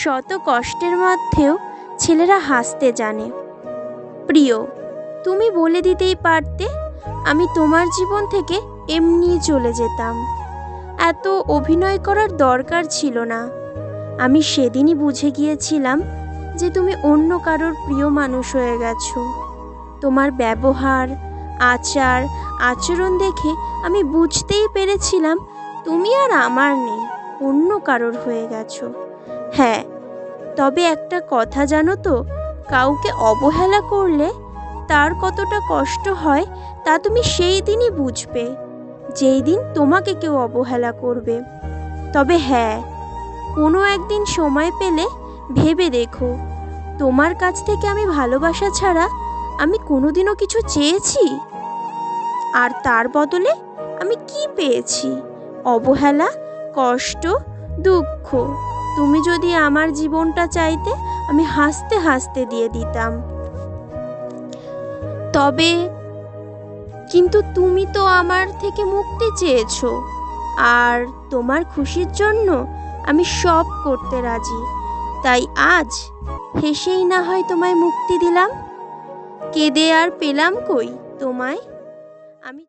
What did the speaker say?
শত কষ্টের মধ্যেও ছেলেরা হাসতে জানে। প্রিয়, তুমি বলে দিতেই পারতে আমি তোমার জীবন থেকে এমনিই চলে যেতাম। এত অভিনয় করার দরকার ছিল না। আমি সেদিনই বুঝে গিয়েছিলাম যে তুমি অন্য কারোর প্রিয় মানুষ হয়ে গেছো। তোমার ব্যবহার, আচার, আচরণ দেখে আমি বুঝতেই পেরেছিলাম তুমি আর আমার নেই, অন্য কারোর হয়ে গেছো। হ্যাঁ তবে একটা কথা জানো তো, কাউকে অবহেলা করলে তার কতটা কষ্ট হয় তা তুমি সেই দিনই বুঝবে, যেই দিন তোমাকে কেউ অবহেলা করবে। তবে হ্যাঁ কোনো একদিন সময় পেলে ভেবে দেখো, তোমার কাছ থেকে আমি ভালোবাসা ছাড়া আমি কোনোদিনও কিছু চেয়েছি? আর তার বদলে আমি কি পেয়েছি? অবহেলা, কষ্ট, দুঃখ। তুমি যদি আমার জীবনটা চাইতে, আমি হাসতে হাসতে দিয়ে দিতাম। তবে কিন্তু তুমি তো আমার থেকে মুক্তি চেয়েছো। আর তোমার খুশির জন্য আমি সব করতে রাজি। তাই আজ হেসেই না হয় তোমায় মুক্তি দিলাম। কেঁদে আর পেলাম কই তোমায়? আমি